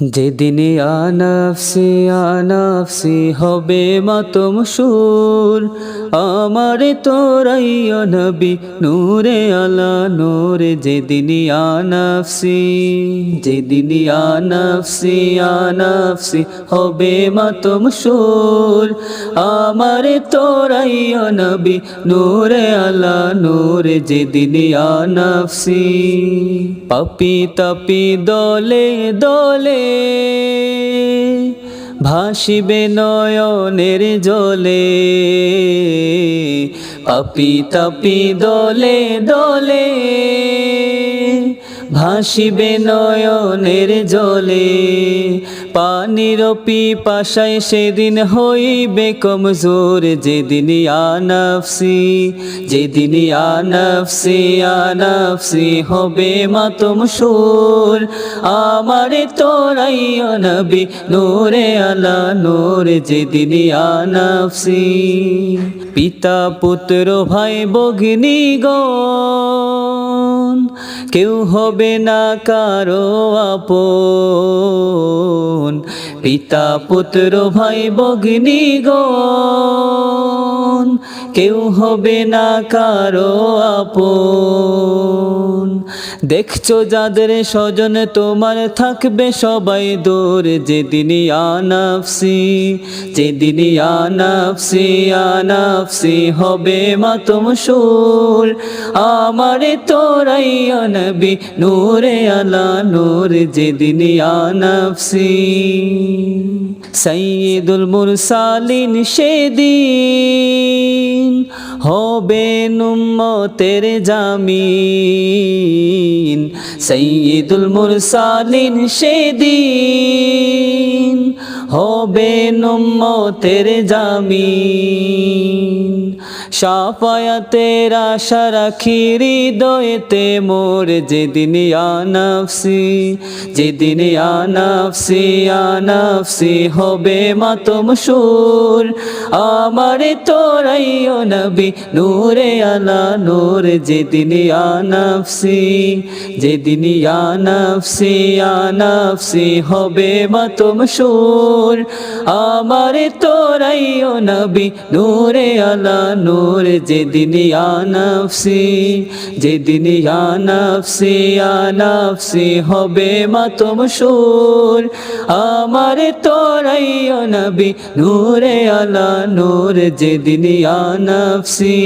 যেদিন আনাফসি আনাফসি হবে মাতম সুর, আমার তোরাইয়া নবী, নূরে আলা, নূরে যেদিন আনাফসি যেদিন আনাফসি আনাফসি হবে মাতম সুর, আমার তোরাইয়া নবী, নূরে আলা, নূরে যেদিন আনাফসি পাপি তাপি দলে দলে ভাসিবে নয়নের জলে পাপি তাপি দলে দলে ভাসিবে নয়নের জলে পানির পিপাসায় সেদিন হইবে কমজোর, যেদিন আনাফসি যেদিন আনাফসি আনাফসি হবে মাতম সুর। আমার তোরাই নবী, নূরে আলা নূর, যেদিন আনাফসি পিতা, পুত্র, ভাই, ভগিনী গণ কেউ হবে না কারও আপন। পিতা পুত্র ভাই ভগিনী কেউ হবে না কারও আপন। দেখছ যাদের স্বজন তোমার থাকবে সবাই দূর যেদিন আনাফসি যেদিন আনাফসি আনাফসি হবে মাতম সুর। আমার তোরাই নবী, নূরে আলা নূর যেদিন আনাফসি সৈয়দুল মুরসালিন সেদিন হবে উম্মতের জামিন। সৈয়দুল মুরসালিন সেদিন হবে উম্মতের জামিন। সাফায়াতের আশা রাখি হৃদয়েতে মোর যেদিন আনাফসি যেদিন আনাফসি আনাফসি হবে মাতম সুর। আমার তোরাই নবী নূরে আলা নূর, যেদিন আনাফসি যেদিন আনাফসি আনাফসি হবে মাতম সুর। আমার তোরাই নবী নূরে আলা নূর যেদিন আনফসি যেদিন আনাফসি আনফসি হবে মাতম সুর। আমার তোরাই নবী নূরে আলা নূর, যেদিন আনাফসি